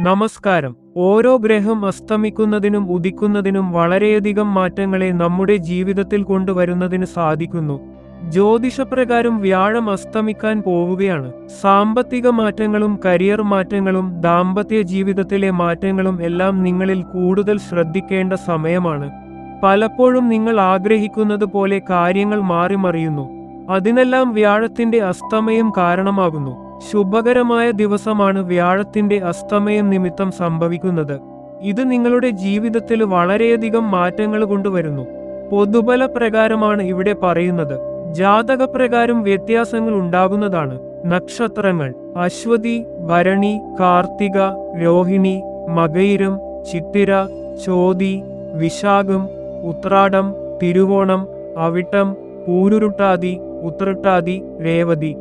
നമസ്കാരം. ഓരോ ഗ്രഹം അസ്തമിക്കുന്നതിനും ഉദിക്കുന്നതിനും വളരെയധികം മാറ്റങ്ങളെ നമ്മുടെ ജീവിതത്തിൽ കൊണ്ടുവരുന്നതിന് സാധിക്കുന്നു. ജ്യോതിഷപ്രകാരം വ്യാഴം അസ്തമിക്കാൻ പോവുകയാണ്. സാമ്പത്തിക മാറ്റങ്ങളും കരിയർ മാറ്റങ്ങളും ദാമ്പത്യ ജീവിതത്തിലെ മാറ്റങ്ങളും എല്ലാം നിങ്ങളിൽ കൂടുതൽ ശ്രദ്ധിക്കേണ്ട സമയമാണ്. പലപ്പോഴും നിങ്ങൾ ആഗ്രഹിക്കുന്നത് പോലെ കാര്യങ്ങൾ മാറിമറിയുന്നു. അതിനെല്ലാം വ്യാഴത്തിന്റെ അസ്തമയം കാരണമാകുന്നു. ശുഭകരമായ ദിവസമാണ് വ്യാഴത്തിന്റെ അസ്തമയം നിമിത്തം സംഭവിക്കുന്നത്. ഇത് നിങ്ങളുടെ ജീവിതത്തിൽ വളരെയധികം മാറ്റങ്ങൾ കൊണ്ടുവരുന്നു. പൊതുബല പ്രകാരമാണ് ഇവിടെ പറയുന്നത്. ജാതകപ്രകാരം വ്യത്യാസങ്ങൾ ഉണ്ടാകുന്നതാണ്. നക്ഷത്രങ്ങൾ അശ്വതി ഭരണി കാർത്തിക രോഹിണി മകയിരം ചിത്തിര ചോതി വിശാഖം ഉത്രാടം തിരുവോണം അവിട്ടം പൂരുരുട്ടാതി ഉത്രട്ടാതി രേവതി.